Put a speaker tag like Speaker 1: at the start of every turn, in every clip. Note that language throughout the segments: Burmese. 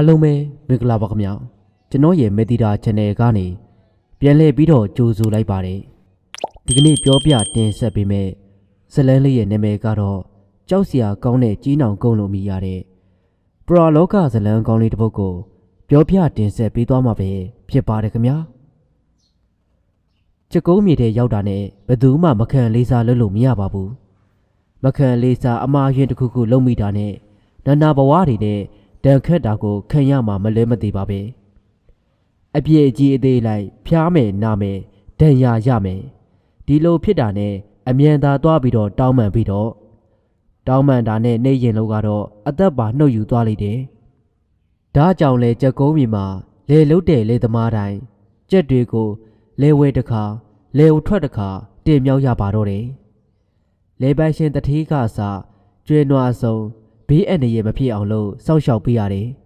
Speaker 1: အားလုံးပဲမင်္ဂလာပါခင်ဗျာကျွန်တော်ရဲ့မေတီတာ channel ကနေပြန်လည်ပြီးတော့ကြိုဆိုလိုက်ပါတယ်ဒီကနေ့ပြောပြတင်ဆက်ပေးမယ့်ဇတ်လန်းလေးရဲ့နာမည်ကတော့ကြောက်စရာကောင်းတဲ့ကြီးနောင်ကုန်းလို့မြည်ရတဲ့ပရာလောကဇတ်လန်းကောင်းလေးတစ်ပုဒ်ကိုပြောပြတင်ဆက်ပေးသွားမှာပဲဖြစ်ပါတယ်ခင်ဗျာချက်ကုန်းမြေတဲ့ရောက်တာနဲ့ဘယ်သူမှမခံလေးစားလုပ်လို့မရပါဘူးမခံလေးစားအမားရင်တစ်ခုခုလုံးမိတာနဲ့နာနာဘဝတွေနဲ့ တန်ခတ်တာကိုခံရမှာမလဲမသိပါပဲအပြည့်အကြီးအသေးလိုက်ဖျားမယ်နာမယ်ဒဏ်ရာရမယ်ဒီလိုဖြစ်တာနဲ့အမြန်သာသွားပြီးတော့တောင်းပန်ပြီးတော့တောင်းပန်တာနဲ့နေရင်လုံးကတော့အသက်ပါနှုတ်ယူသွားလိုက်တယ်ဒါကြောင့်လေကြက်ကုန်းမြေမှာလေလုတ်တဲ့လေသမားတိုင်းကြက်တွေကိုလေဝဲတစ်ခါလေဦးထွက်တစ်ခါတင်မြောက်ရပါတော့တယ်လေပိုင်ရှင်တတိကစားကျွေးနွားဆုံး ဘေးအန္တရာယ်မဖြစ်အောင်လို့စောင့်ရှောက်ပေးရတယ်။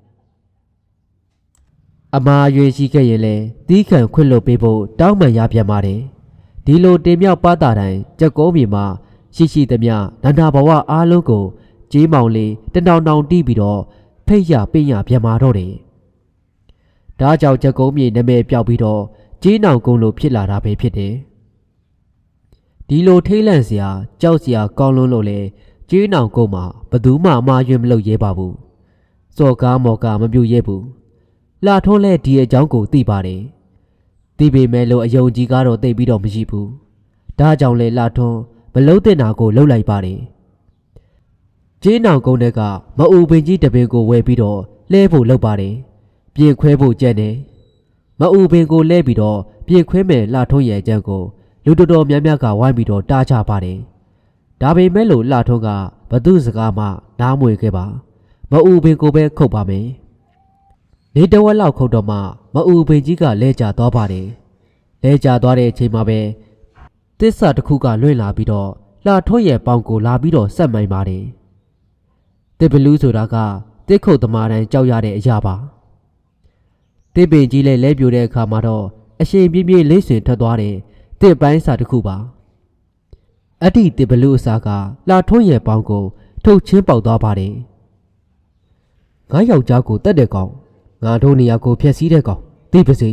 Speaker 1: အမားရွေရှိခဲ့ရင်လည်းတီးခံခွင့်လွတ်ပေးဖို့တောင်းပန်ရပြန်ပါတယ်။ဒီလိုတင်မြောက်ပါတာတိုင်းကြက်ကုန်းမြေမှာရှိရှိသမျှနန္ဒဘဝအားလုံးကိုကြီးမောင်လေးတနောင်တောင်တီးပြီးတော့ဖိတ်ရပင့်ရပြန်มาတော့တယ်။ဒါကြောင့်ကြက်ကုန်းမြေနာမည်ပြောက်ပြီးတော့ကြီးနောင်ကုန်းလိုဖြစ်လာတာပဲဖြစ်တယ်။ဒီလိုထိတ်လန့်စရာကြောက်စရာကောင်းလွန်းလို့လေ ကျေးနောင်ကုန်းမှာဘသူမှအမှားယွင်းမလုပ်ရဲပါဘူးစော်ကားမော်ကားမပြူရဲဘူးလာထုံးလဲဒီအကြောင်းကိုသိပါတယ်သိပေမဲ့လို့အယုံကြည်ကတော့သိပြီးတော့မရှိဘူးဒါကြောင့်လေလာထုံးမလုံးတဲ့နာကိုလှုပ်လိုက်ပါတယ်ကျေးနောင်ကုန်းတဲ့ကမအူပင်ကြီးတပင်ကိုဝယ်ပြီးတော့လဲဖို့လုပ်ပါတယ်ပြင်ခွဲဖို့ကြက်တယ်မအူပင်ကိုလဲပြီးတော့ပြင်ခွဲမယ်လာထုံးရဲ့အကြံကိုလူတော်တော်များများကဝိုင်းပြီးတော့တားချပါတယ် ဒါပေမဲ့လို့လှထုံးကဘသူစကားမှနားမွေခဲ့ပါမအူပင်ကိုပဲခုတ်ပါမယ်နေတဝက်လောက်ခုတ်တော့မှမအူပင်ကြီးကလဲကျသွားပါတယ်လဲကျသွားတဲ့အချိန်မှာပဲတစ္ဆာတစ်ခုကလွင့်လာပြီးတော့လှထုံးရဲ့ပေါင်ကိုလာပြီးတော့ဆက်မိုင်းပါတယ်တစ်ဘလူးဆိုတာကတစ်ခုတ်သမားတိုင်းကြောက်ရတဲ့အရာပါတစ်ပင်ကြီးလည်းလဲပြိုတဲ့အခါမှာတော့အရှင်ပြင်းပြင်းလေးဆွင်ထွက်သွားတယ်တစ်ပိုင်းစာတစ်ခုပါ အတ္တိတေဘလူအစာကလာထွန်းရဲ့ပေါင်းကိုထုတ်ချင်းပေါက်သွားပါတယ်။ငါယောက်ျားကိုတတ်တဲ့ကောင်ငါတို့နေရာကိုဖျက်ဆီးတဲ့ကောင်သိပါစေ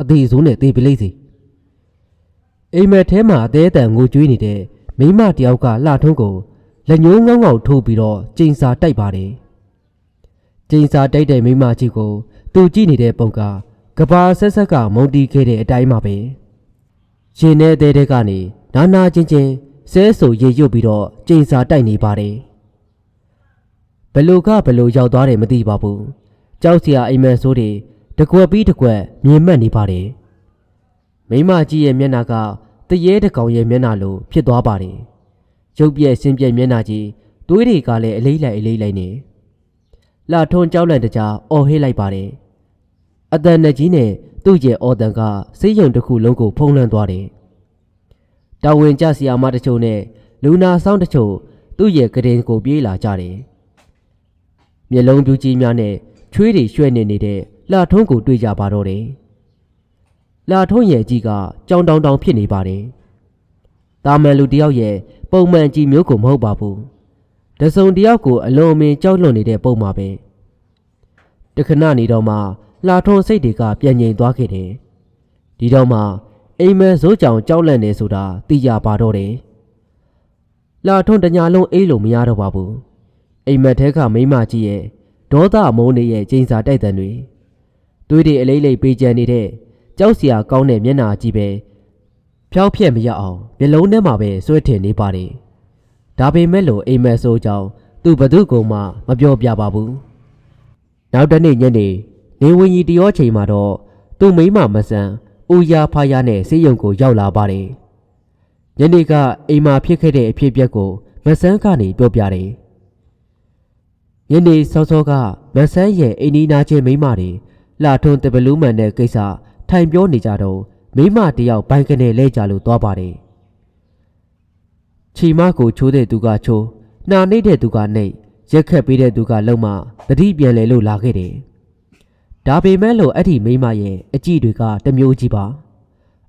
Speaker 1: အသေးစိုးနဲ့သိပလိမ့်စေ။အိမ်မက်ထဲမှာအသေးအတန်ငိုကြွေးနေတဲ့မိမတယောက်ကလှထုံးကိုလက်ညှိုးငေါငေါထိုးပြီးတော့ကျိန်စာတိုက်ပါတယ်။ကျိန်စာတိုက်တဲ့မိမကြီးကိုသူကြည့်နေတဲ့ပုံကကဘာဆက်ဆက်ကမုံတီးခဲ့တဲ့အတိုင်းပါပဲ။ရှင်နေတဲ့တဲ့ကနေနာနာချင်းချင်း ဆဲဆူရေရွတ်ပြီးတော့ကျိန်စာတိုက်နေပါတယ်ဘလူကဘလူရောက်သွားတယ်မသိပါဘူးကြောက်စရာအိမ်မက်ဆိုးတွေတကွက်ပြီးတကွက်မြင်မှတ်နေပါတယ်မိမကြီးရဲ့မျက်နှာကတရေတကောင်ရဲ့မျက်နှာလိုဖြစ်သွားပါတယ်ရုပ်ပြက်ဆင်းပြက်မျက်နှာကြီးသွေးတွေကလည်းအလေးလိုက်အလေးလိုက်နေလာထုံကြောက်လန့်တကြားအော်ဟေးလိုက်ပါတယ်အတန်နဲ့ကြီးနဲ့သူ့ရဲ့အော်တန်ကစိတ်ယုံတစ်ခုလုံးကိုဖုံးလွှမ်းသွားတယ် တာဝန်ကျဆီယာမတချို့နဲ့လူနာဆောင်တချို့သူ့ရဲ့ကရင်ကိုပြေးလာကြတယ်။မျက်လုံးပြူကြီးများနဲ့ချွေးတွေရွှဲ့နေနေတဲ့လှထုံးကိုတွေ့ကြပါတော့တယ်။လှထုံးရဲ့အကြီးကကြောင်တောင်တောင်ဖြစ်နေပါတယ်။တာမန်လူတယောက်ရဲ့ပုံမှန်ကြီးမျိုးကိုမဟုတ်ပါဘူး။တစုံတယောက်ကိုအလွန်အမင်းကြောက်လွန်နေတဲ့ပုံမှာပဲ။တခဏနေတော့မှလှထုံးစိတ်တွေကပြန်ငြိမ်သွားခဲ့တယ်။ဒီတော့မှ အိမ်မက်စိုးကြောင်ကြောက်လန့်နေဆိုတာသိကြပါတော့တယ်။လာထွန်းတညာလုံးအေးလို့မရတော့ပါဘူး။အိမ်မက်ထဲကမိမကြီးရဲ့ဒေါသမုန်းနေရဲ့ကျင်းစာတိုက်တန်တွေသွေးတွေအလေးလေးပေးကြနေတဲ့ကြောက်စရာကောင်းတဲ့မျက်နှာကြီးပဲဖျောက်ဖျက်မရအောင်မျက်လုံးထဲမှာပဲစွဲထင်နေပါတယ်။ဒါပေမဲ့လို့အိမ်မက်ဆိုးကြောင်သူဘသူကောင်မှမပြောပြပါဘူး။နောက်တနေ့ညနေနေဝင်ကြီးတရောချိန်မှာတော့သူ့မိမမဆန်း ဦးရဖားရနဲ့စေယုံကိုရောက်လာပါတယ်။ညနေကအိမ်မှာဖြစ်ခဲ့တဲ့အဖြစ်အပျက်ကိုမဆန်းကနေပြောပြတယ်။ညနေစောစောကမဆန်းရဲ့အိမ်နီးနားချင်းမိမတွေလှထွန်းတပလူးမှန်တဲ့ကိစ္စထိုင်ပြောနေကြတော့မိမတယောက်ဘိုင်ကနေလဲကြလို့သွားပါတယ်။ချီမကိုချိုးတဲ့သူကချိုးနှာနေတဲ့သူကနှိတ်ရက်ခက်ပေးတဲ့သူကလုံမတတိပြန်လဲလို့လာခဲ့တယ်။ ဒါပေမဲ့လို့အဲ့ဒီမိမရဲ့အကြည့်တွေကတမျိုးကြီးပါ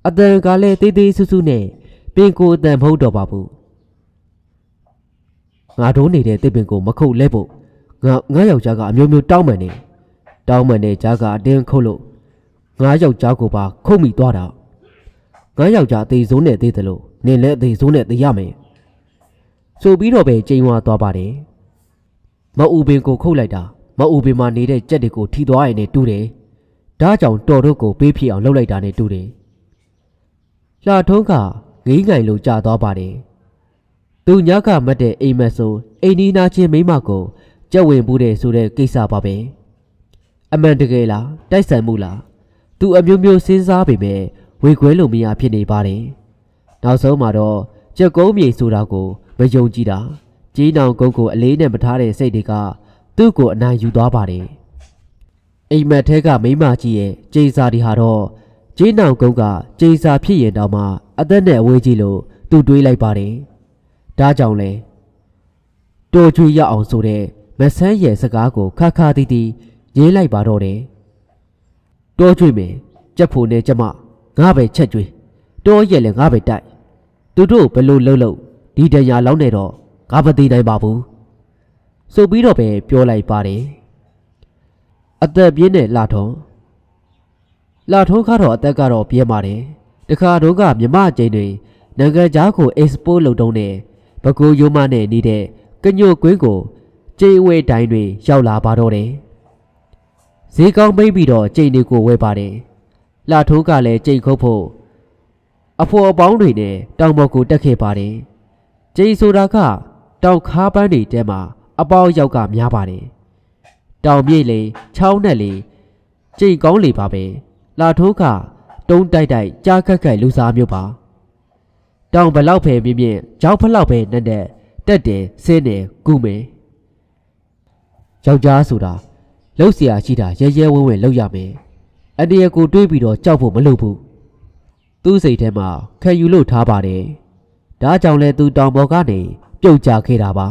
Speaker 1: အတန်ကလည်းတေးသေးဆူဆူနဲ့ပင်ကိုအတန်မဟုတ်တော့ပါဘူးငါတို့နေတဲ့တစ်ပင်ကိုမခုတ်လဲဖို့ငါငါယောက်ျားကအမျိုးမျိုးတောင်းပန်နေတောင်းမှန်တဲ့ကြားကအတင်းခုတ်လို့ငါးယောက်ကြားကိုပါခုတ်မိသွားတာငါးယောက်ကြားအသေးစိုးနဲ့သေးတယ်လို့နင်လည်းအသေးစိုးနဲ့သိရမယ်ဆိုပြီးတော့ပဲကျိန်ဝါသွားပါတယ်မအူပင်ကိုခုတ်လိုက်တာ မအူပင်မှာနေတဲ့ကြက်တွေကိုထိသွားရင်လည်းတူတယ်ဒါကြောင့်တော်တို့ကိုပေးဖြစ်အောင်လုပ်လိုက်တာနဲ့တူတယ်လာထုံးကငိမ့်ငိုင်လိုကြာသွားပါတယ်သူညကမတ်တဲ့အိမ်မက်ဆိုအိမ်နီးနာချင်းမိန်းမကိုကြက်ဝင်ဘူးတဲ့ဆိုတဲ့ကိစ္စပါပဲအမှန်တကယ်လားတိုက်ဆိုင်မှုလားသူအမျိုးမျိုးစဉ်းစားပေမဲ့ဝေခွဲလို့မရဖြစ်နေပါတယ်နောက်ဆုံးမှာတော့ကြက်ကုန်းမြေဆိုတာကိုမယုံကြည်တာကြီးနောင်ကုန်းကိုအလေးနဲ့မထားတဲ့စိတ်တွေက သူ့ကိုအနိုင်ယူသွားပါတယ်အိမ်မက်ထဲကမိန်းမကြီးရဲ့ကျိန်စာဒီဟာတော့ကြီးနောင်ကုန်းကကျိန်စာဖြစ်ရင်တောင်မှအသက်နဲ့အဝေးကြီးလို့သူတွေးလိုက်ပါတယ်ဒါကြောင့်လဲတော်ချွေရအောင်ဆိုတဲ့မဆန်းရဲ့စကားကိုခါခါတီးတီးရေးလိုက်ပါတော့တယ်။တော်ချွေမယ်ကြက်ဖို့နဲ့ကျမငါပဲချက်ကျွေးတော်ရဲ့လည်းငါပဲတိုက်သူတို့ဘယ်လိုလှုပ်လှုပ်ဒီတရားလောင်းနေတော့ငါမသိနိုင်ပါဘူး။ ဆိုပြီးတော့ပဲပြောလိုက်ပါတယ်။အသက်ပြင်းတဲ့လာထုံးလာထုံးကတော့အသက်ကတော့ပြင်းပါတယ်။တခါတော့ကမြမကျင်းတွေနိုင်ငံခြားကို export လုပ်တုံးနေဘကူယိုမနဲ့နေတဲ့ကညို့ကွင်းကိုကျိန်ဝဲတိုင်းတွေရောက်လာပါတော့တယ်။ဈေးကောင်းမိတ်ပြီးတော့ကျိန်တွေကိုဝဲပါတယ်။လာထိုးကလည်းကျိန်ခုတ်ဖို့အဖော်အပေါင်းတွေနဲ့တောင်ပေါ်ကိုတက်ခဲ့ပါတယ်။ကျိန်ဆိုတာကတောင်ခါပန်းတွေတဲမှာ အပေါက်ရောက်ကများပါတယ်။တောင်မြိတ်လေချောင်းနဲ့လေကျိန်ကောင်းလေပါပဲ။လာထိုးကတုံးတိုက်တိုက်ကြားခက်ခက်လူစားမျိုးပါ။တောင်ဘလောက်ပဲမြင့်မြင့်ကြောက်ဖလောက်ပဲနဲ့နဲ့တက်တယ်ဆင်းတယ်ကုမယ်ယောက်ျားဆိုတာလှုပ်เสียရှိတာရဲရဲဝဲဝဲလှုပ်ရမယ်အတရာကိုတွေးပြီးတော့ကြောက်ဖို့မလုပ်ဘူးသူ့စိတ်ထဲမှာခံယူလို့ထားပါတယ်ဒါကြောင့်လဲသူတောင်ပေါ်ကနေပြုတ်ကျခဲ့တာပါ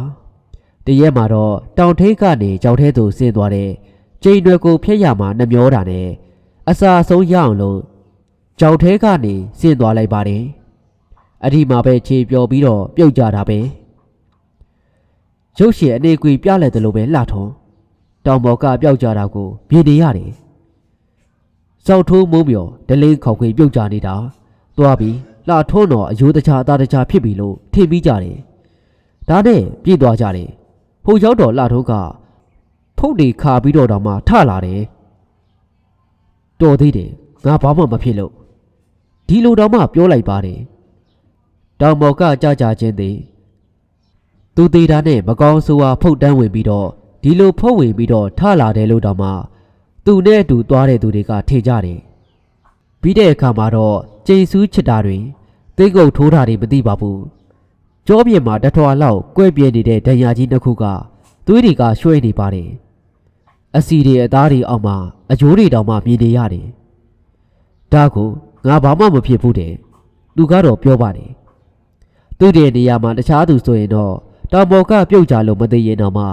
Speaker 1: တရက်မှာတော့တောင်ထိပ်ကနေကြောက်ထဲသို့ဆင်းသွားတဲ့ကျိန်တွေကိုဖျက်ရမှာနှမျောတာနဲ့အစာဆုံးရအောင်လို့ကြောက်ထဲကနေဆင်းသွားလိုက်ပါတယ်အဒီမှာပဲခြေပျော်ပြီးတော့ပြုတ်ကြတာပဲရုပ်ရှင်အနေကွေပြလိုက်တယ်လို့ပဲလှထုံးတောင်ပေါ်ကပျောက်ကြတာကိုမြင်နေရတယ်စောက်ထိုးမိုးမြော်ဒလင်းခေါက်ခွေပြုတ်ကြနေတာသွားပြီးလှထုံးတော်အယိုးတခြားအသားတခြားဖြစ်ပြီလို့ထင်ပြီးကြတယ်ဒါနဲ့ပြေးသွားကြတယ် ဟိုရောက်တော်လှထုံးကဖုတ်တွေခါပြီးတော့တောင်မှထလာတယ်တော်သေးတယ်ငါဘာမှမဖြစ်လို့ဒီလိုတောင်မှပြောလိုက်ပါတယ်တောင်ပေါ်ကကြကြချင်းသည်သူသေးတာနဲ့မကောင်းဆိုးအားဖုတ်တန်းဝင်ပြီးတော့ဒီလိုဖုတ်ဝင်ပြီးတော့ထလာတယ်လို့တောင်မှသူနဲ့အတူသွားတဲ့သူတွေကထင်ကြတယ်ပြီးတဲ့အခါမှာတော့ကျိန်ဆူးချစ်တာတွေသိကုတ်ထိုးတာတွေမသိပါဘူး ကြောပြင်မှာတထွာလောက်ကွဲ့ပြဲနေတဲ့ဒဏ်ရာကြီးနှစ်ခုကသွေးတွေကရွှဲနေပါတယ်အစီတွေအသားတွေအောက်မှာအယိုးတွေတောင်မှမြင်နေရတယ်ဒါကိုငါဘာမှမဖြစ်ဘူးတဲ့သူကတော့ပြောပါတယ်သူ့တဲ့နေရာမှာတခြားသူဆိုရင်တော့တောင်ပေါ်ကပြုတ်ကြလို့မသိရင်တော့မှ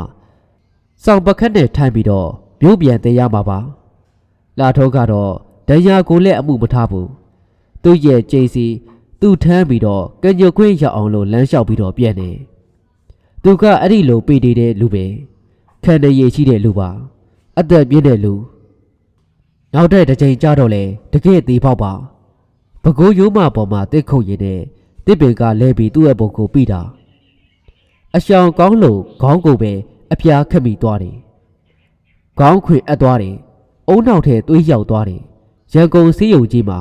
Speaker 1: စောင်ပခက်နဲ့ထိုင်ပြီးတော့မြို့ပြန်သေးရမှာပါလာထောကတော့ဒဏ်ရာကိုလည်းအမှုမထားဘူးသူ့ရဲ့ကြိတ်စီ သူ့ထမ်းပြီးတော့ကညွတ်ခွင့်ရအောင်လို့လမ်းလျှောက်ပြီးတော့ပြန်နေသူကအဲ့ဒီလိုပေနေတဲ့လူပဲခံရရရှိတဲ့လူပါအသက်ပြည့်တဲ့လူနောက်တဲ့တစ်ချိန်ကြတော့လေတကယ်သေးပေါက်ပါဘကိုးရိုးမပေါ်မှာတစ်ခုတ်ရည်နဲ့တစ်ပင်ကလဲပြီးသူ့ရဲ့ဘုံကိုပြီးတာအရှောင်ကောင်းလို့ခေါင်းကိုပဲအပြားခက်မိသွားတယ်။ခေါင်းခွေအပ်သွားတယ်။အုံနောက်ထဲသွေးရောက်သွားတယ်။ရန်ကုန်စေးရုံကြီးမှာ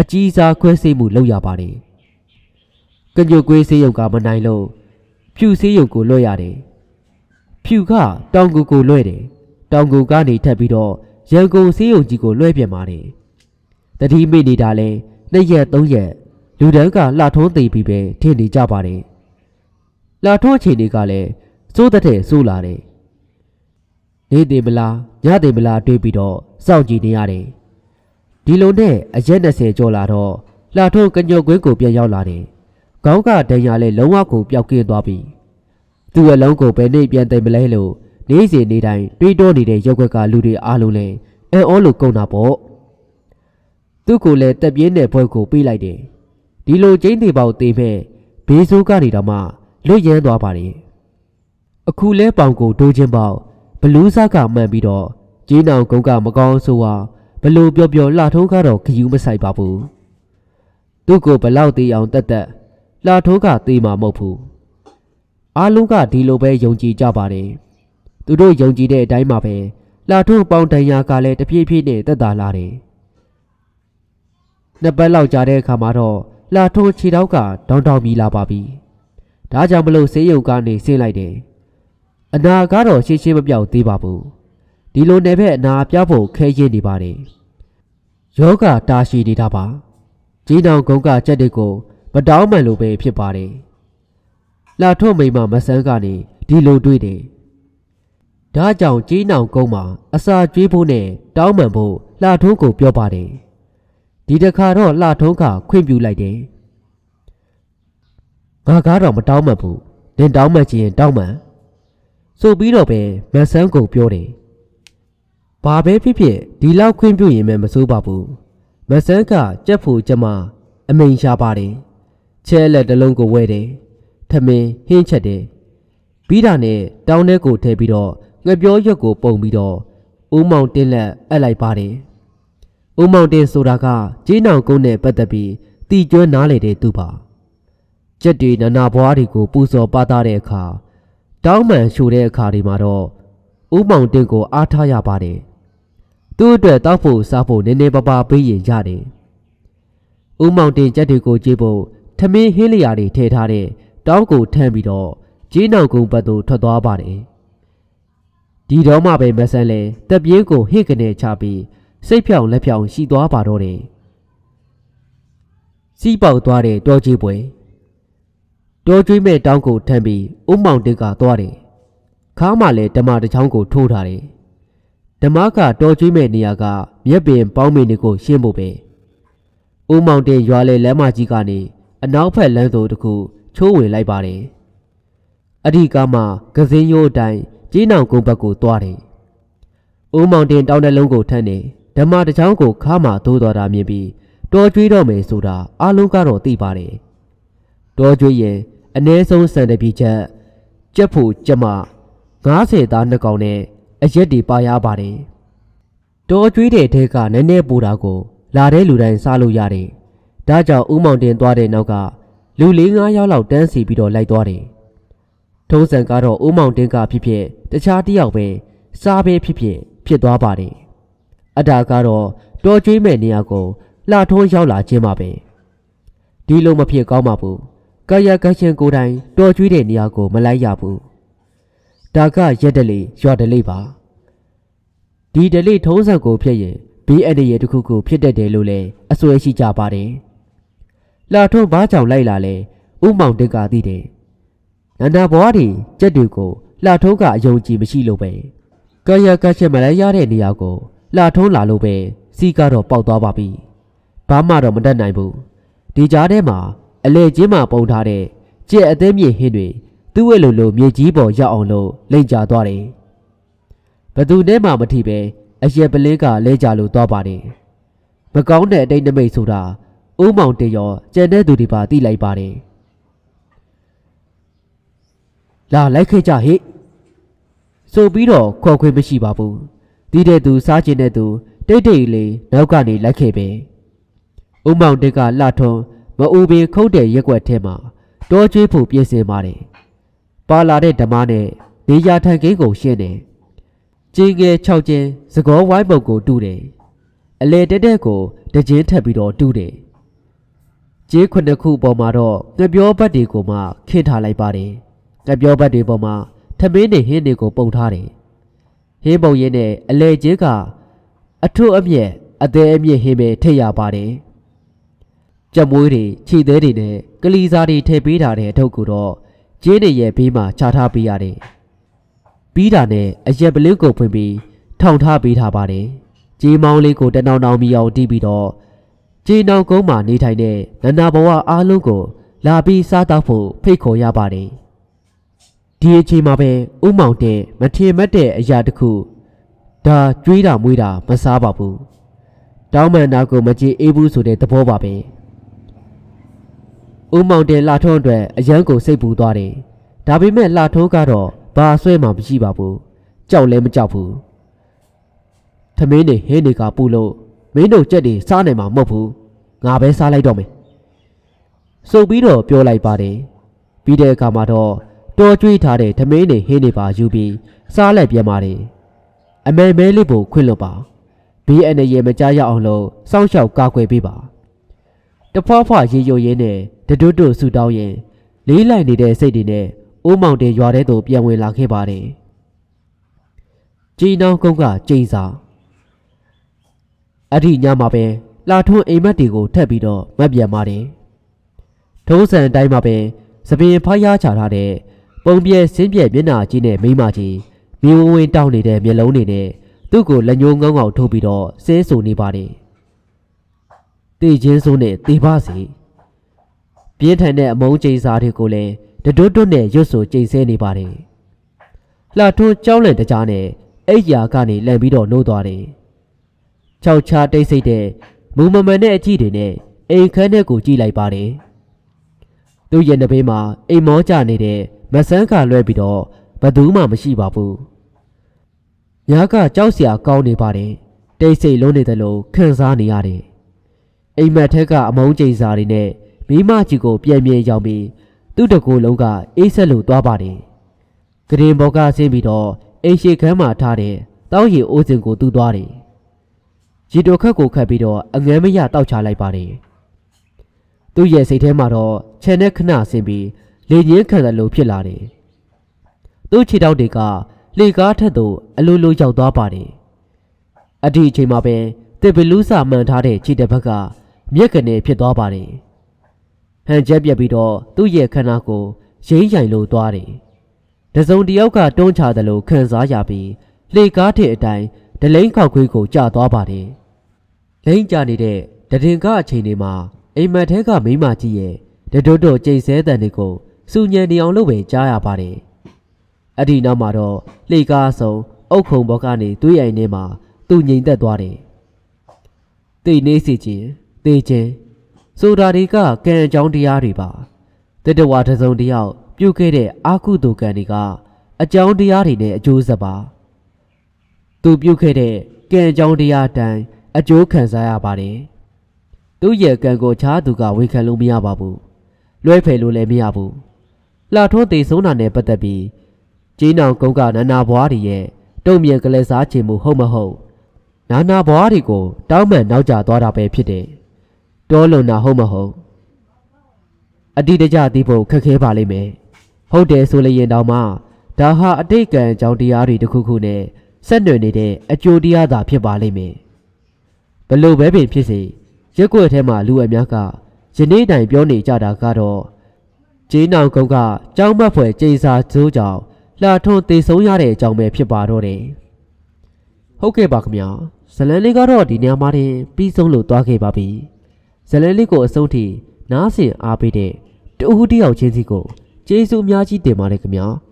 Speaker 1: အကြီးစားခွဲစိတ်မှုလုပ်ရပါတယ်။ကညိုကွေးစေးရုံကမနိုင်လို့ဖြူစေးရုံကိုလွှတ်ရတယ်။ဖြူကတောင်ကူကိုလွှဲတယ်။တောင်ကူကနေထပ်ပြီးတော့ရန်ကုန်စေးရုံကြီးကိုလွှဲပြန်ပါတယ်။တတိမိနေတာလဲနှစ်ရက်သုံးရက်လူတန်းကလှထုံးသိပြီးပဲထင်နေကြပါတယ်။လှထုံးအချိန်တွေကလည်းစိုးတဲ့စိုးလာတယ်။နေတယ်မလားညတယ်မလားတွေးပြီးတော့စောင့်ကြည့်နေရတယ်။ ဒီလိုနဲ့အရက်20ကျော်လာတော့လှထုံးကညိုကွင်းကိုပြန်ရောက်လာတယ်။ခေါင်းကဒဏ်ရာလဲလုံးဝကိုပျောက်ကင်းသွားပြီ။သူ့ရဲ့လုံးကိုပဲနေပြန်သိမ့်မလဲလို့နေ့စဉ်နေ့တိုင်းတွေးတောနေတဲ့ရုပ်ွက်ကလူတွေအားလုံးလဲအဲအောလို့ကုန်တာပေါ့။သူ့ကိုလည်းတက်ပြင်းတဲ့ဘွဲကိုပေးလိုက်တယ်။ဒီလိုကျင်းသေးပေါက်သေးမဲ့ဘေးဆိုးကနေတော့မှလွတ်ရမ်းသွားပါတယ်။အခုလဲပေါင်ကိုဒိုးချင်းပေါက်ဘလူးစားကမှန်ပြီးတော့ကျကျေးနောင်ကုန်းကမကောင်းဆိုဟာ ဘလို့ပြောပြောလှထုံးကတော့ခယူးမဆိုင်ပါဘူးသူ့ကိုဘလောက်သေးအောင်တက်တက်လှထုံးကသေးမှာမဟုတ်ဘူးအားလုံးကဒီလိုပဲယုံကြည်ကြပါတယ်သူတို့ယုံကြည်တဲ့အတိုင်းမှာပဲလှထုံးပေါင်းတန်ရာကလည်းတဖြည်းဖြည်းနဲ့တက်တာလာတယ်နှစ်ပတ်လောက်ကြာတဲ့အခါမှာတော့လှထုံးခြေထောက်ကတောင်းတောင်းမြည်လာပါပြီဒါကြောင့်မလို့ဆေးရုံကနေဆင်းလိုက်တယ်အနာကတော့ရှင်းရှင်းမပြောက်သေးပါဘူး ဒီလိုနယ်ဘက်အနာပြောက်ဖို့ခဲရင်နေပါတယ်ယောဂတာရှိနေတာပါကြီးနောင်ကုန်းကကြက်တွေကိုမတောင်းမှန်လို့ပဲဖြစ်ပါတယ်လာထုံးမိန်မမဆန်းကနေဒီလိုတွေ့တယ်ဒါကြောင့်ကြီးနောင်ကုန်းမှာအစာကျွေးဖို့နဲ့တောင်းမှန်ဖို့လှထုံးကိုပြောပါတယ်ဒီတခါတော့လှထုံးကခွင့်ပြုလိုက်တယ်ငါကားတော့မတောင်းမှန်ဘူးနင်တောင်းမှန်ချင်ရင်တောင်းမှန်ဆိုပြီးတော့ပဲမဆန်းကိုပြောတယ် ဘာပဲဖြစ်ဖြစ်ဒီလောက်ခွင့်ပြုရင်လည်းမစိုးပါဘူးမဆန်းကကြက်ဖူကျမအမိန်ရှားပါတယ်ချဲလက်တစ်လုံးကိုဝဲတယ်ထမင်းဟင်းချက်တယ်ပြီးတာနဲ့တောင်းထဲကိုထည့်ပြီးတော့ငပြောရွက်ကိုပုံပြီးတော့ဦးမောင်တင်းလက်အပ်လိုက်ပါတယ်ဦးမောင်တင်းဆိုတာကကျေးနောင်ကုန်းနဲ့ပတ်သက်ပြီးတီကျွမ်းနားလေတဲ့သူပါကြက်တွေနနာဘွားတွေကိုပူဇော်ပသတဲ့အခါတောင်းမှန်ရှို့တဲ့အခါဒီမှာတော့ဦးမောင်တင်းကိုအားထားရပါတယ် သူ့အတွက်တောက်ဖို့စားဖို့နည်းနည်းပါးပါးပေးရင်ရတယ်။ဦးမောင်တင်ကြက်တွေကိုကြေးဖို့ထမင်းဟင်းလျာတွေထည့်ထားတဲ့တောင်းကိုထမ်းပြီးတော့ကြေးနောင်ကုန်းဘက်သို့ထွက်သွားပါတယ်။ဒီတော့မှပဲမဆန်းလဲတက်ပြေးကိုဟစ်ကနေချပြီးစိတ်ဖြောင်လက်ဖြောင်ရှိသွားပါတော့တယ်။စီးပေါက်သွားတဲ့တောကြီးပွဲတောကျွေးမဲ့တောင်းကိုထမ်းပြီးဦးမောင်တင်ကသွားတယ်။ခါမှလည်းဓမ္မတစ်ချောင်းကိုထိုးထားတယ်။ ဓမ္မကတော်ကျွေးမဲ့နေရာကမြက်ပင်ပေါင်းမင်းတွေကိုရှင်းဖို့ပဲ။ဦးမောင်တင်ရွာလေလမ်းမကြီးကနေအနောက်ဘက်လမ်းသို့တခုချိုးဝင်လိုက်ပါတယ်။အဓိကမှကစင်းရိုးအတိုင်းကြီးနောင်ကုန်းဘက်ကိုသွားတယ်။ဦးမောင်တင်တောင်းတဲ့လုံးကိုထမ်းတယ်ဓမ္မတစ်ချောင်းကိုခါမှသိုးတော်တာမြင်ပြီးတော်ကျွေးတော့မယ်ဆိုတာအလုံးကတော့သိပါတယ်။တော်ကျွေးရင်အ ਨੇ ဆုံးစံတပီချက်ကြက်ဖို့ကျမ90သားနှစ်ကောင်နဲ့ အရက်တွေပါရပါတယ်။တော်ကျွေးတဲ့တဲကနည်းနည်းပူတာကို လာတဲ့လူတိုင်းစားလို့ရတယ်။ဒါကြောင့်ဦးမောင်တင်သွားတဲ့နောက်ကလူ၄၅ယောက်လောက်တန်းစီပြီးတော့လိုက်သွားတယ်။ထုံးစံကတော့ဦးမောင်တင်ကဖြစ်ဖြစ်တခြားတယောက်ပဲစားပဲဖြစ်ဖြစ်ဖြစ်သွားပါတယ်။အတားကတော့တော်ကျွေးမဲ့နေရာကိုလှထုံးရောက်လာခြင်းပါပဲ။ဒီလိုမဖြစ်ကောင်းပါဘူး။ကာယကရှင်ကိုယ်တိုင်တော်ကျွေးတဲ့နေရာကိုမလိုက်ရဘူး။ ဒါကရက်တလေရွာတလေပါဒီဒလိထုံးစံကိုဖြစ်ရင်ဘေးအန္တရာယ်တစ်ခုခုဖြစ်တတ်တယ်လို့လည်းအစွဲရှိကြပါတယ်။လာထုံးဘာကြောင့်လိုက်လာလဲဥမောင်တက်ကသိတယ်။နန္ဒဘွားတွေကြက်တွေကိုလာထုံးကအယုံကြည်မရှိလို့ပဲ။ကာယကချက်မလိုက်ရတဲ့နေရာကိုလာထုံးလာလို့ပဲစီကတော့ပေါက်သွားပါပြီ။ဘာမှတော့မတတ်နိုင်ဘူး။ဒီကြားထဲမှာအလဲချင်းမှပုံထားတဲ့ကြက်အသေးမြေဟင်းတွေ သူ့ဝဲလိုလိုမြေကြီးပေါ်ရောက်အောင်လို့လိမ့်ကြသွားတယ်။ဘသူနဲ့မှမထိပဲအရက်ပလင်းကလဲကြလို့သွားပါတယ်မကောင်းတဲ့အတိတ်နမိတ်ဆိုတာဥမောင်တရောကြံတဲ့သူတွေပါသိလိုက်ပါတယ်လာလိုက်ခဲ့ကြဟိဆိုပြီးတော့ခေါ်ခွင့်မရှိပါဘူးတီးတဲ့သူစားကျင်တဲ့သူတိတ်တိတ်လေးနောက်ကနေလိုက်ခဲ့ပဲဥမောင်တက်ကလှထုံးမအူပင်ခုတ်တဲ့ရက်ွက်ထဲမှာတောကျွေးဖို့ပြင်ဆင်ပါတယ် ပါလာတဲ့ဓမ္မနဲ့နေရာထန်ကင်းကိုရှင်းတယ်ကြေငယ်6ကျင်းသကောဝိုင်းပုတ်ကိုတူးတယ်အလေတက်တက်ကိုတကျင်းထပ်ပြီးတော့တူးတယ်ကြေးခုနှစ်ခုပေါ်မှာတော့ငပြောဘတ်တွေကိုမှခင်းထားလိုက်ပါတယ်ငပြောဘတ်တွေပေါ်မှာထမင်းတွေဟင်းတွေကိုပုံထားတယ်ဟင်းပုံရင်းနဲ့အလေကျင်းကအထုအမြက်အသေးအမြင့်ဟင်းပဲထည့်ရပါတယ်ကြက်မွေးတွေခြေသေးတွေနဲ့ကလီစာတွေထည့်ပေးထားတဲ့အထုပ်ကိုတော့ ကျင်းတွေရဲ့ဘေးမှာခြာထားပေးရတယ်ပြီးတာနဲ့အရက်ပလင်းကိုဖွင့်ပြီးထောင်ထားပေးထားပါတယ်။ကြေးမောင်းလေးကိုတနောင်နောင်မီအောင်တီးပြီးတော့ကြေးနောင်ကုန်းမှာနေထိုင်တဲ့နန္ဒဘဝအားလုံးကို လာပြီးစားတော့ဖို့ဖိတ်ခေါ်ရပါတယ်။ဒီအချိန်မှာပဲဥမောင်တဲ့မထင်မှတ်တဲ့အရာတစ်ခုဒါကြွေးတာမွေးတာမစားပါဘူး။တောင်းမှန်နာကိုမကြည့်အေးဘူးဆိုတဲ့သဘောပါပဲ။ ဥမောင်တဲ့လှထုံးအတွက်အရန်ကိုစိတ်ပူသွားတယ်။ဒါပေမဲ့လှထုံးကတော့ဘာဆွဲမှမရှိပါဘူးကြောက်လည်းမကြောက်ဘူးမင်းတွေဟင်းတွေကပူလို့မင်းတို့ကြက်တွေစားနိုင်မှာမဟုတ်ဘူးငါပဲစားလိုက်တော့မယ်ဆိုပြီးတော့ပြောလိုက်ပါတယ်ပြီးတဲ့အခါမှာတော့တော်ကျွေးထားတဲ့ထမင်းတွေဟင်းတွေပါယူပြီးစားလိုက်ပြန်ပါတယ်အမေမဲလေးကိုခွင့်လွတ်ပါဘေးအန္တရာယ်မကြားရအောင်လို့စောင့်ရှောက်ကာကွယ်ပေးပါ တဖွားဖွားရေယိုရင်းနဲ့တတွတ်တွတ်ဆူတောင်းရင်လေးလိုက်နေတဲ့စိတ်တွေနဲ့အိုးမောင်တင်ရွာထဲသို့ပြန်ဝင်လာခဲ့ပါတယ်ကြည်နောင်ကုန်းကကျိန်စာအဲ့ဒီညမှာပဲလာထွန်းအိမ်မက်တွေကိုထပ်ပြီးတော့မက်ပြန်ပါတယ်ထုံးစံအတိုင်းမှာပဲသပင်ဖားရချထားတဲ့ပုံပြဲစင်းပြဲမျက်နှာကြီးနဲ့မိန်းမကြီးမြေဝဝင်တောင်းနေတဲ့မျက်လုံးတွေနဲ့သူ့ကိုလက်ညှိုးငေါငေါထုတ်ပြီးတော့ဆဲဆူနေပါတယ် တေချင်းစိုးနဲ့တေပါစီပြင်းထန်တဲ့အမုန်းကျိန်စာတွေကိုလည်းတတွတ်တွတ်နဲ့ရွတ်ဆိုကျိန်ဆဲနေပါတယ်လှထွန်းကြောင်းလန့်တကြားနဲ့အိတ်ယာကနေလန့်ပြီးတော့နှိုးသွားတယ်ခြောက်ချားတိတ်ဆိတ်တဲ့မူမမှန်တဲ့အကြည့်တွေနဲ့အိမ်ခန်းထဲကိုကြည့်လိုက်ပါတယ်သူ့ရဲ့နှဘေးမှာအိမ်မောကျနေတဲ့မဆန်းခါလွဲပြီးတော့ဘသူမှမရှိပါဘူးညာကကြောက်စရာကောင်းနေပါတယ်တိတ်ဆိတ်လုံးနေတယ်လို့ခံစားနေရတယ် အိမ်မက်ထက်ကအမုန်းကျိန်စာတွေနဲ့မိမကြီးကိုပြန်မြင်ရောက်ပြီးသူ့တကူလုံးကအေးဆက်လို့သွားပါတယ်။ကရင်ဘော်ကဆင်းပြီးတော့အိမ်ရှိခန်းမှာထားတဲ့တောင်းရီအိုးစင်ကိုတူးသွားတယ်။ရီတိုခက်ကိုခတ်ပြီးတော့အငန်းမရတောက်ချလိုက်ပါတယ်။သူ့ရဲ့စိတ်ထဲမှာတော့ခြံနဲ့ခဏဆင်းပြီးလေညင်းခံတယ်လို့ဖြစ်လာတယ်။သူ့ခြေထောက်တွေကလေကားထက်သို့အလိုလိုရောက်သွားပါတယ်။အဒီအချိန်မှာပဲတစ်ဘလူးစာမှန်ထားတဲ့ခြေတစ်ဘက်က မြက်ကနေဖြစ်သွားပါတယ်။ဟန်ချက်ပြက်ပြီးတော့သူ့ရဲ့ခန္ဓာကိုရင်းရိုင်လို့သွားတယ်။တစုံတစ်ယောက်ကတွန်းချတယ်လို့ခံစားရပြီးလေကားတဲ့အတိုင်းဒလိန်ခောက်ခွေးကိုကြာသွားပါတယ်။လိန်ကြနေတဲ့တရင်ကအချိန်တွေမှာအိမ်မက်ထဲကမိမကြီးရဲ့တတွတ်တော့ကြိတ်ဆဲတန်တွေကိုစူညံနေအောင်လုပ်ပဲကြားရပါတယ်။အဲ့ဒီနောက်မှာတော့လေကားဆုံးအုတ်ခုံဘော်ကနေတွေးရိုင်နေမှာသူငြိမ်သက်သွားတယ်။တိတ်နေစီခြင်း တေခြင်းဆိုတာတွေကကံအကြောင်းတရားတွေပါတတဝါတစ်စုံတစ်ယောက်ပြုတ်ခဲ့တဲ့အာကုတုကံတွေကအကြောင်းတရားတွေနဲ့အကျိုးဆက်ပါသူပြုတ်ခဲ့တဲ့ကံအကြောင်းတရားတန်အကျိုးခံစားရပါတယ်သူ့ရဲ့ကံကိုခြားသူကဝေခံလို့မရပါဘူးလွှဲဖယ်လို့လည်းမရဘူးလှထုံးသေးဆုံးတာနဲ့ပတ်သက်ပြီးကျင်းအောင်ကုန်းကနန္နာဘွားတွေရဲ့တုံမြင်ကလေးစားခြင်းမှုဟုတ်မဟုတ်နာနာဘွားတွေကိုတောင်းမှန်နောက်ကျသွားတာပဲဖြစ်တယ် တောလွန်တာဟုတ်မဟုတ်အတိတကျသိဖို့ခက်ခဲပါလိမ့်မယ်ဟုတ်တယ်ဆိုလျင်တောင်မှဒါဟာအတိတ်ကံအကြောင်းတရားတွေတစ်ခုခုနဲ့ဆက်နွယ်နေတဲ့အကျိုးတရားသာဖြစ်ပါလိမ့်မယ်ဘလို့ပဲပင်ဖြစ်စေရက်ွက်ထဲမှာလူအများကယနေ့တိုင်ပြောနေကြတာကတော့ဂျင်းနောင်ကုန်းကကြောင်းမက်ဖွယ်ကြိမ်စာကျိုးကြောင့်လှထွန်းတေဆုံးရတဲ့အကြောင်းပဲဖြစ်ပါတော့တယ်ဟုတ်ကဲ့ပါခင်ဗျာဇလန်လေးကတော့ဒီနေရာမှာတင်ပြီးဆုံးလို့သွားခဲ့ပါပြီ ဇလန်လေးကိုအဆုံးထိနားဆင်အားပေးတဲ့တူဟူတယောက်ချင်းစီကိုကျေးဇူးအများကြီးတင်ပါတယ်ခင်ဗျာ။